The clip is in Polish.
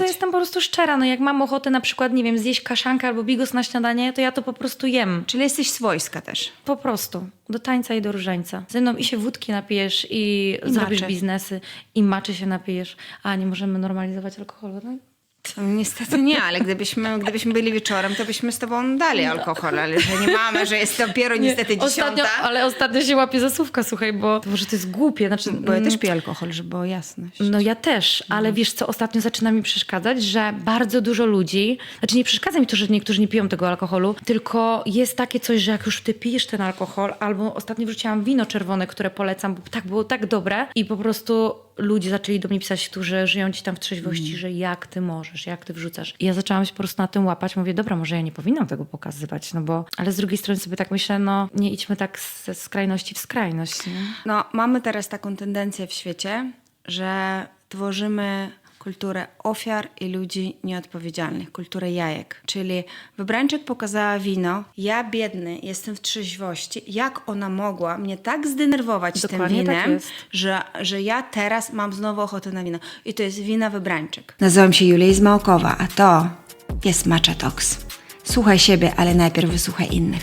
To jestem po prostu szczera, no jak mam ochotę na przykład, nie wiem, zjeść kaszankę albo bigos na śniadanie, to ja to po prostu jem. Czyli jesteś swojska też. Po prostu. Do tańca i do różańca. Ze mną i się wódki napijesz, i, zrobisz maczy. biznesy, i maczy się napijesz. A, nie możemy normalizować alkoholu, tak? Niestety nie, ale gdybyśmy, gdybyśmy byli wieczorem, to byśmy z tobą dali alkohol, ale że nie mamy, że jest dopiero niestety Ostatnio, dziesiąta. ale ostatnio się łapie za słówka, słuchaj, bo to może to jest głupie. Znaczy, Bo ja mm, też piję alkohol, żeby była jasność. No ja też, ale wiesz co, ostatnio zaczyna mi przeszkadzać, że bardzo dużo ludzi, znaczy nie przeszkadza mi to, że niektórzy nie piją tego alkoholu, tylko jest takie coś, że jak już ty pijesz ten alkohol, albo ostatnio wrzuciłam wino czerwone, które polecam, bo tak było tak dobre i po prostu ludzie zaczęli do mnie pisać, którzy żyją ci tam w trzeźwości, że jak ty możesz, jak ty wrzucasz. I ja zaczęłam się po prostu na tym łapać, mówię, dobra, może ja nie powinnam tego pokazywać, no bo, ale z drugiej strony sobie tak myślę, no nie idźmy tak ze skrajności w skrajność, nie? No, mamy teraz taką tendencję w świecie, że tworzymy kulturę ofiar i ludzi nieodpowiedzialnych, kulturę jajek. Czyli Wybrańczyk pokazała wino, ja biedny jestem w trzeźwości, jak ona mogła mnie tak zdenerwować tym Dokładnie tak winem, jest. że, że ja teraz mam znowu ochotę na wino. I to jest wina Wybrańczyk. Nazywam się Julia Izmałkowa, a to jest Matcha Talks. Słuchaj siebie, ale najpierw wysłuchaj innych.